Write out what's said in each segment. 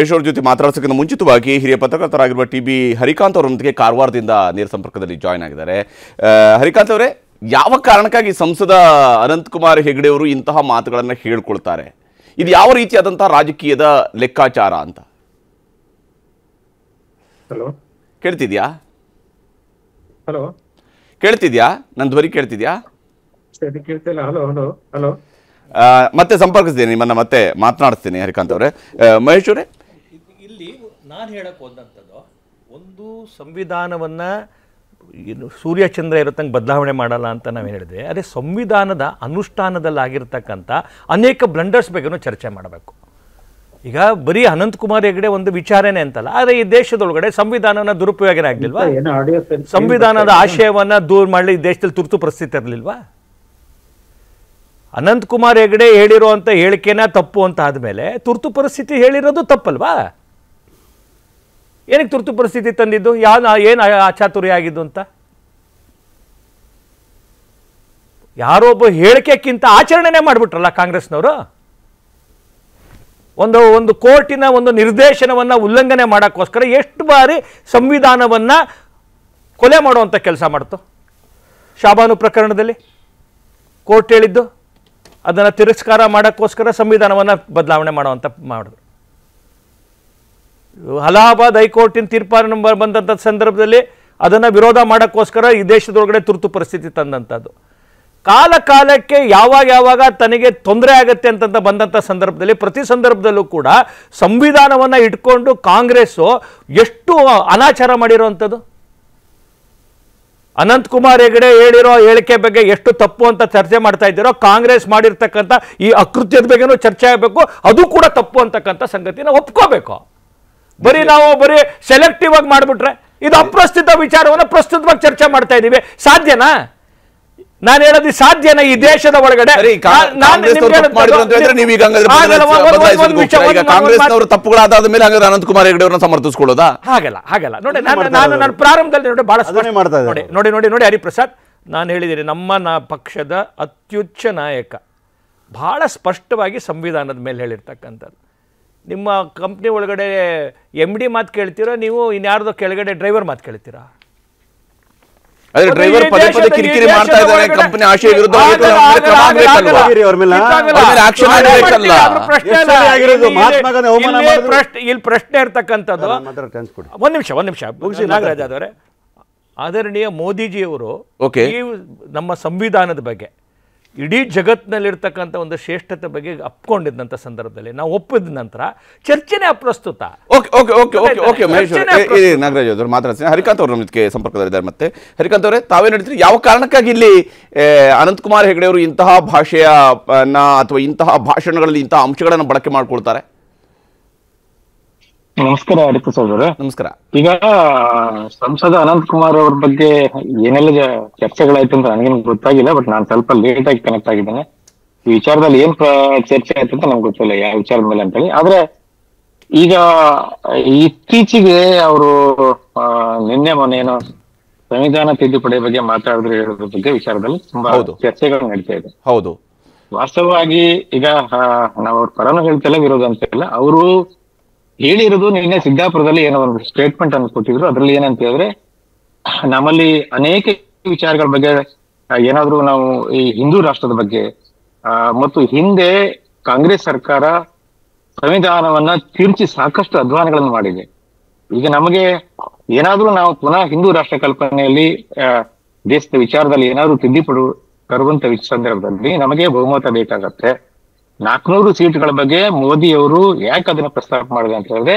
ಯಶೋರ್ ಜೊತೆ ಮಾತಾಡ್ಸೋಕ್ಕಿಂತ ಮುಂಚಿತವಾಗಿ ಹಿರಿಯ ಪತ್ರಕರ್ತರಾಗಿರುವ ಟಿ ಬಿ ಹರಿಕಾಂತ್ ಅವರೊಂದಿಗೆ ಕಾರವಾರದಿಂದ ನೇರ ಸಂಪರ್ಕದಲ್ಲಿ ಜಾಯ್ನ್ ಆಗಿದ್ದಾರೆ. ಹರಿಕಾಂತ್ ಅವರೇ ಯಾವ ಕಾರಣಕ್ಕಾಗಿ ಸಂಸದ ಅನಂತಕುಮಾರ್ ಹೆಗಡೆ ಅವರು ಇಂತಹ ಮಾತುಗಳನ್ನು ಹೇಳ್ಕೊಳ್ತಾರೆ? ಇದು ಯಾವ ರೀತಿಯಾದಂತಹ ರಾಜಕೀಯದ ಲೆಕ್ಕಾಚಾರ ಅಂತ? ಹಲೋ? ಕೇಳ್ತಿದ್ಯಾ? ಹಲೋ? ಕೇಳ್ತಿದ್ಯಾ? ನನ್ನ ಧ್ವನಿ ಕೇಳ್ತಿದ್ಯಾ? ಸರಿ ಕೇಳ್ತಿಲ್ಲ ಹಲೋ ಹಲೋ ಹಲೋ? ಮತ್ತೆ ಸಂಪರ್ಕಿಸ್ತೀನಿ ನಿಮ್ಮನ್ನ ಮತ್ತೆ ಮಾತನಾಡಿಸ್ತೀನಿ ಹರಿಕಾಂತ್ ಅವರೇ. ಮಹೇಶ್ವರೇ ಮಹೇಶ್ ಅವರೇ ನಾನು ಹೇಳಕ್ಕೆ ಹೋದಂಥದ್ದು ಒಂದು ಸಂವಿಧಾನವನ್ನ ಏನು ಸೂರ್ಯಚಂದ್ರ ಇರತ್ತಂಗೆ ಬದಲಾವಣೆ ಮಾಡಲ್ಲ ಅಂತ ನಾವು ಹೇಳಿದ್ವಿ. ಅದೇ ಸಂವಿಧಾನದ ಅನುಷ್ಠಾನದಲ್ಲಿ ಆಗಿರ್ತಕ್ಕಂಥ ಅನೇಕ ಬ್ಲಂಡರ್ಸ್ ಬಗ್ಗೆನೂ ಚರ್ಚೆ ಮಾಡಬೇಕು. ಈಗ ಬರೀ ಅನಂತಕುಮಾರ್ ಹೆಗಡೆ ಒಂದು ವಿಚಾರನೇ ಅಂತಲ್ಲ ಆದರೆ ಈ ದೇಶದೊಳಗಡೆ ಸಂವಿಧಾನನ ದುರುಪಯೋಗನೇ ಆಗಲಿಲ್ವಾ? ಸಂವಿಧಾನದ ಆಶಯವನ್ನ ದೂರ ಮಾಡಲಿ ಈ ದೇಶದಲ್ಲಿ ತುರ್ತು ಪರಿಸ್ಥಿತಿ ಇರಲಿಲ್ವಾ? ಅನಂತಕುಮಾರ್ ಹೆಗಡೆ ಹೇಳಿರುವಂಥ ಹೇಳಿಕೆನ ತಪ್ಪು ಅಂತ ಆದಮೇಲೆ ತುರ್ತು ಪರಿಸ್ಥಿತಿ ಹೇಳಿರೋದು ತಪ್ಪಲ್ವಾ? ಏನಕ್ಕೆ ತುರ್ತು ಪರಿಸ್ಥಿತಿ ತಂದಿದ್ದು? ಯಾವ ಏನು ಅಚಾತುರ್ಯ ಆಗಿದ್ದು ಅಂತ? ಯಾರೋ ಒಬ್ಬ ಹೇಳಿಕೆಕ್ಕಿಂತ ಆಚರಣೆನೇ ಮಾಡಿಬಿಟ್ರಲ್ಲ ಕಾಂಗ್ರೆಸ್ನವರು? ಒಂದು ಒಂದು ಕೋರ್ಟಿನ ಒಂದು ನಿರ್ದೇಶನವನ್ನು ಉಲ್ಲಂಘನೆ ಮಾಡೋಕ್ಕೋಸ್ಕರ ಎಷ್ಟು ಬಾರಿ ಸಂವಿಧಾನವನ್ನು ಕೊಲೆ ಮಾಡುವಂಥ ಕೆಲಸ ಮಾಡ್ತು? ಶಾಬಾನು ಪ್ರಕರಣದಲ್ಲಿ ಕೋರ್ಟ್ ಹೇಳಿದ್ದು, ಅದನ್ನು ತಿರಸ್ಕಾರ ಮಾಡೋಕ್ಕೋಸ್ಕರ ಸಂವಿಧಾನವನ್ನು ಬದಲಾವಣೆ ಮಾಡುವಂಥ ಮಾಡಿದ್ರು. ಅಲಹಾಬಾದ್ ಹೈಕೋರ್ಟಿನ ಬ- ಬಂದಂಥ ಸಂದರ್ಭದಲ್ಲಿ ಅದನ್ನು ವಿರೋಧ ಮಾಡೋಕ್ಕೋಸ್ಕರ ಈ ದೇಶದೊಳಗಡೆ ತುರ್ತು ಪರಿಸ್ಥಿತಿ ತಂದಂಥದ್ದು ಕಾಲ ಕಾಲಕ್ಕೆ ಯಾವಾಗ ಯಾವಾಗ ತನಗೆ ತೊಂದರೆ ಆಗುತ್ತೆ ಅಂತಂತ ಬಂದಂಥ ಸಂದರ್ಭದಲ್ಲಿ ಪ್ರತಿ ಸಂದರ್ಭದಲ್ಲೂ ಕೂಡ ಸಂವಿಧಾನವನ್ನು ಇಟ್ಕೊಂಡು ಕಾಂಗ್ರೆಸ್ಸು ಎಷ್ಟು ಅನಾಚಾರ ಮಾಡಿರೋವಂಥದ್ದು ಅನಂತಕುಮಾರ್ ಹೆಗಡೆ ಹೇಳಿರೋ ಹೇಳಿಕೆ ಬಗ್ಗೆ ಎಷ್ಟು ತಪ್ಪು ಅಂತ ಚರ್ಚೆ ಮಾಡ್ತಾ ಇದ್ದೀರೋ, ಕಾಂಗ್ರೆಸ್ ಮಾಡಿರ್ತಕ್ಕಂಥ ಈ ಅಕೃತ್ಯದ ಬಗ್ಗೆನೂ ಚರ್ಚೆ ಆಗಬೇಕು, ಅದು ಕೂಡ ತಪ್ಪು ಅಂತಕ್ಕಂಥ ಸಂಗತಿನ ಒಪ್ಕೋಬೇಕು. ಬರೀ ನಾವು ಬರೀ ಸೆಲೆಕ್ಟಿವ್ ಆಗಿ ಮಾಡಿಬಿಟ್ರೆ ಇದು ಅಪ್ರಸ್ತುತ ವಿಚಾರವನ್ನು ಪ್ರಸ್ತುತವಾಗಿ ಚರ್ಚೆ ಮಾಡ್ತಾ ಇದ್ದೀವಿ ಸಾಧ್ಯನಾ? ನಾನು ಹೇಳೋದು ಸಾಧ್ಯನಾ ಈ ದೇಶದ ಒಳಗಡೆ? ತಪ್ಪುಗಳಾದ ಮೇಲೆ ಹಂಗಾದ್ರೆ ಅನಂತಕುಮಾರ್ ಹೆಗಡೆ ಅವ್ರನ್ನ ಸಮರ್ಥಿಸ್ಕೊಳ್ಳೋದಾ? ಹಾಗಲ್ಲ ಹಾಗಲ್ಲ. ನೋಡಿ ನಾನು ನಾನು ಪ್ರಾರಂಭದಲ್ಲಿ ನೋಡಿ ಬಹಳ ಮಾಡ್ತಾ. ನೋಡಿ ನೋಡಿ ನೋಡಿ ನೋಡಿ ಹರಿಪ್ರಸಾದ್ ನಾನು ಹೇಳಿದ್ದೀನಿ ನಮ್ಮ ನಾ ಪಕ್ಷದ ಅತ್ಯುಚ್ಚ ನಾಯಕ ಬಹಳ ಸ್ಪಷ್ಟವಾಗಿ ಸಂವಿಧಾನದ ಮೇಲೆ ಹೇಳಿರ್ತಕ್ಕಂಥದ್ದು. ನಿಮ್ಮ ಕಂಪ್ನಿ ಒಳಗಡೆ ಎಂ ಡಿ ಮಾತು ಕೇಳ್ತೀರಾ ನೀವು ಇನ್ಯಾರ್ದೋ ಕೆಳಗಡೆ ಡ್ರೈವರ್ ಮಾತು ಕೇಳ್ತೀರಾ? ಅದೇ ಡ್ರೈವರ್ ಈ ಪದೇ ಪದೇ ಕಿರಿಕಿರಿ ಮಾಡ್ತಾ ಇದ್ದಾರೆ ಕಂಪನಿ ಆಶಯ ವಿರುದ್ಧ? ಇಲ್ಲಿ-. ಪ್ರಶ್ನೆ ಇರ್ತಕ್ಕಂಥದ್ದು ಒಂದ್ ನಿಮಿಷ ಒಂದ್ ನಿಮಿಷ. ನಾಗರಾಜ್ ಆದವರೇ ಆದರಣೀಯ ಮೋದಿಜಿಯವರು ನಮ್ಮ ಸಂವಿಧಾನದ ಬಗ್ಗೆ ಇಡೀ ಜಗತ್ತಿನಲ್ಲಿರ್ತಕ್ಕಂಥ ಒಂದು ಶ್ರೇಷ್ಠತೆ ಬಗ್ಗೆ ಅಪ್ಕೊಂಡಿದ್ದಂಥ ಸಂದರ್ಭದಲ್ಲಿ ನಾವು ಒಪ್ಪಿದ ನಂತರ ಚರ್ಚೆನೇ ಅಪ್ರಸ್ತುತ. Okay okay okay okay okay Mahesh Nagaraj ಅವರು ಮಾತಾಡ್ತೀನಿ. ಹರಿಕಾಂತ್ ಅವರು ನಮಗೆ ಸಂಪರ್ಕದಲ್ಲಿದ್ದಾರೆ ಮತ್ತೆ. ಹರಿಕಾಂತ್ ಅವರೇ ತಾವೇ ನಡೀತೀರಿ ಯಾವ ಕಾರಣಕ್ಕಾಗಿ ಇಲ್ಲಿ ಅನಂತ್ ಅನಂತಕುಮಾರ್ ಹೆಗಡೆ ಅವರು ಇಂತಹ ಭಾಷೆಯ ಅಥವಾ ಇಂತಹ ಭಾಷಣಗಳಲ್ಲಿ ಇಂತಹ ಅಂಶಗಳನ್ನು ಬಳಕೆ ಮಾಡ್ಕೊಳ್ತಾರೆ? ನಮಸ್ಕಾರ ಹರಿಪ್ರಸಾದ್ ಅವರೇ ನಮಸ್ಕಾರ. ಈಗ ಸಂಸದ ಅನಂತ್ ಕುಮಾರ್ ಅವ್ರ ಬಗ್ಗೆ ಏನೆಲ್ಲ ಚರ್ಚೆಗಳಾಯ್ತು ಅಂತ ನನಗೇನು ಗೊತ್ತಾಗಿಲ್ಲ ಬಟ್ ನಾನು ಸ್ವಲ್ಪ ಲೇಟ್ ಆಗಿ ಕನೆಕ್ಟ್ ಆಗಿದ್ದೇನೆ. ಈ ವಿಚಾರದಲ್ಲಿ ಏನ್ ಚರ್ಚೆ ಆಯ್ತು ಅಂತ ನಮ್ಗೆ ಗೊತ್ತಿಲ್ಲ ಯಾವ ವಿಚಾರದ ಮೇಲೆ ಅಂತೇಳಿ. ಆದ್ರೆ ಈಗ ಇತ್ತೀಚೆಗೆ ಅವರು ನಿನ್ನೆ ಮೊನ್ನೆ ಏನೋ ಸಂವಿಧಾನ ತಿದ್ದುಪಡಿ ಬಗ್ಗೆ ಮಾತಾಡಿದ್ರೆ ಹೇಳೋದ್ರ ಬಗ್ಗೆ ವಿಚಾರದಲ್ಲಿ ತುಂಬಾ. ಚರ್ಚೆಗಳು ನಡೀತಾ ಇದೆ. ಹೌದು. ವಾಸ್ತವವಾಗಿ ಈಗ ನಾವು ಅವ್ರ ಪರನು ಹೇಳ್ತಿಲ್ಲ ವಿರೋಧ ಅಂತ ಇಲ್ಲ. ಅವರು ಹೇಳಿರೋದು ನಿನ್ನೆ ಸಿದ್ದಾಪುರದಲ್ಲಿ ಏನೋ ಒಂದು ಸ್ಟೇಟ್ಮೆಂಟ್ ಅನ್ನು ಕೊಟ್ಟಿದ್ರು. ಅದ್ರಲ್ಲಿ ಏನಂತ ಹೇಳಿದ್ರೆ ನಮ್ಮಲ್ಲಿ ಅನೇಕ ವಿಚಾರಗಳ ಬಗ್ಗೆ ಏನಾದ್ರು ನಾವು ಈ ಹಿಂದೂ ರಾಷ್ಟ್ರದ ಬಗ್ಗೆ ಆ, ಮತ್ತು ಹಿಂದೆ ಕಾಂಗ್ರೆಸ್ ಸರ್ಕಾರ ಸಂವಿಧಾನವನ್ನ ತಿರುಚಿ ಸಾಕಷ್ಟು ಅಧ್ವಾನಗಳನ್ನು ಮಾಡಿದೆ. ಈಗ ನಮಗೆ ಏನಾದ್ರೂ ನಾವು ಪುನಃ ಹಿಂದೂ ರಾಷ್ಟ್ರ ಕಲ್ಪನೆಯಲ್ಲಿ ದೇಶದ ವಿಚಾರದಲ್ಲಿ ಏನಾದ್ರೂ ತಿದ್ದುಪಡು ತರುವಂತ ಸಂದರ್ಭದಲ್ಲಿ ನಮಗೆ ಬಹುಮತ ಬೇಕಾಗತ್ತೆ. ನಾಲ್ಕುನೂರು ಸೀಟ್ಗಳ ಬಗ್ಗೆ ಮೋದಿ ಅವರು ಯಾಕೆ ಅದನ್ನ ಪ್ರಸ್ತಾಪ ಮಾಡಿದೆ ಅಂತ ಹೇಳಿದ್ರೆ,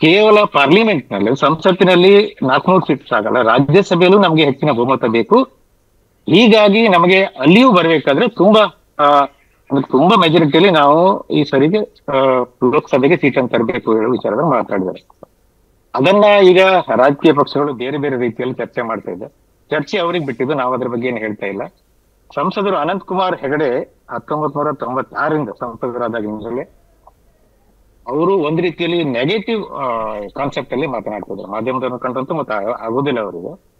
ಕೇವಲ ಪಾರ್ಲಿಮೆಂಟ್ನಲ್ಲಿ ಸಂಸತ್ತಿನಲ್ಲಿ ನಾಲ್ಕುನೂರು ಸೀಟ್ಸ್ ಆಗಲ್ಲ ರಾಜ್ಯಸಭೆಯಲ್ಲೂ ನಮಗೆ ಹೆಚ್ಚಿನ ಬಹುಮತ ಬೇಕು. ಹೀಗಾಗಿ ನಮಗೆ ಅಲ್ಲಿಯೂ ಬರಬೇಕಾದ್ರೆ ತುಂಬಾ ಅಂದ್ರೆ ತುಂಬಾ ಮೆಜಾರಿಟಿಯಲ್ಲಿ ನಾವು ಈ ಸರಿಗೆ ಲೋಕಸಭೆಗೆ ಸೀಟನ್ನು ತರಬೇಕು ಹೇಳೋ ವಿಚಾರದಲ್ಲಿ ಮಾತಾಡಿದ್ದಾರೆ. ಅದನ್ನ ಈಗ ರಾಜಕೀಯ ಪಕ್ಷಗಳು ಬೇರೆ ಬೇರೆ ರೀತಿಯಲ್ಲಿ ಚರ್ಚೆ ಮಾಡ್ತಾ ಇದೆ ಚರ್ಚೆ ಅವ್ರಿಗೆ ಬಿಟ್ಟಿದ್ದು ನಾವು ಅದ್ರ ಬಗ್ಗೆ ಏನು ಹೇಳ್ತಾ ಇಲ್ಲ. ಸಂಸದರು ಅನಂತ್ ಕುಮಾರ್ ಹೆಗಡೆ ಹತ್ತೊಂಬತ್ ನೂರ ತೊಂಬತ್ತಾರರಿಂದ ಅವರು ಒಂದ್ ರೀತಿಯಲ್ಲಿ ನೆಗೆಟಿವ್ ಕಾನ್ಸೆಪ್ಟ್ ಅಲ್ಲಿ ಮಾತನಾಡ್ತಿದ್ರು. ಮಾಧ್ಯಮದ ಮುಖಂಡರಂತೂ ಮತ್ತೆ ಆಗೋದಿಲ್ಲ ಅವರಿಗೆ.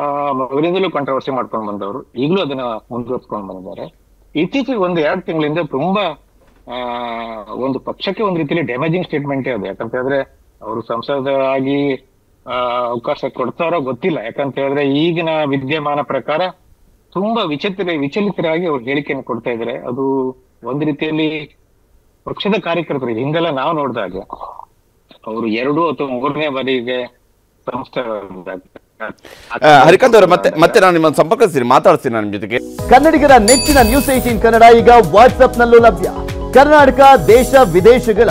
ಆ, ಮೊದಲಿಂದಲೂ ಕಾಂಟ್ರವರ್ಸಿ ಮಾಡ್ಕೊಂಡು ಬಂದವರು. ಈಗಲೂ ಅದನ್ನ ಮುಂದುವರ್ಸ್ಕೊಂಡು ಬಂದಿದ್ದಾರೆ. ಇತ್ತೀಚೆಗೆ ಒಂದು ಎರಡು ತಿಂಗಳಿಂದ ತುಂಬಾ, ಆ, ಒಂದು ಪಕ್ಷಕ್ಕೆ ಒಂದ್ ರೀತಿಯಲ್ಲಿ ಡ್ಯಾಮೇಜಿಂಗ್ ಸ್ಟೇಟ್ಮೆಂಟ್ ಅದು ಯಾಕಂತ ಹೇಳಿದ್ರೆ, ಅವರು ಸಂಸದರಾಗಿ ಅವಕಾಶ ಕೊಡ್ತಾರೋ ಗೊತ್ತಿಲ್ಲ. ಯಾಕಂತ ಹೇಳಿದ್ರೆ ಈಗಿನ ವಿದ್ಯಮಾನ ಪ್ರಕಾರ ತುಂಬಾ ವಿಚಿತ್ರ ವಿಚಲಿತರಾಗಿ ಅವ್ರು ಹೇಳಿಕೆಯನ್ನು ಕೊಡ್ತಾ ಇದ್ದಾರೆ. ಅದು ಒಂದ್ ರೀತಿಯಲ್ಲಿ ಪಕ್ಷದ ಕಾರ್ಯಕರ್ತರು ಹಿಂದೆಲ್ಲ ನಾವು ನೋಡಿದಾಗ ಅವರು ಎರಡು ಅಥವಾ ಮೂರನೇ ಬಾರಿಗೆ ಸಂಸ್ಥೆ ಹರಿಕಾಂತ್ ಅವರೇ ಮತ್ತೆ ಮತ್ತೆ ನಾನು ನಿಮ್ಮನ್ನು ಸಂಪರ್ಕಿಸ್ತೀನಿ ಮಾತಾಡ್ತೀನಿ ನಾನು ನಿಮ್ಮ ಜೊತೆಗೆ. ಕನ್ನಡಿಗರ ನೆಚ್ಚಿನ ನ್ಯೂಸ್ ಏಟೀನ್ ಕನ್ನಡ ಈಗ ವಾಟ್ಸ್ಆಪ್ನಲ್ಲೂ ಲಭ್ಯ. ಕರ್ನಾಟಕ ದೇಶ ವಿದೇಶಗಳ.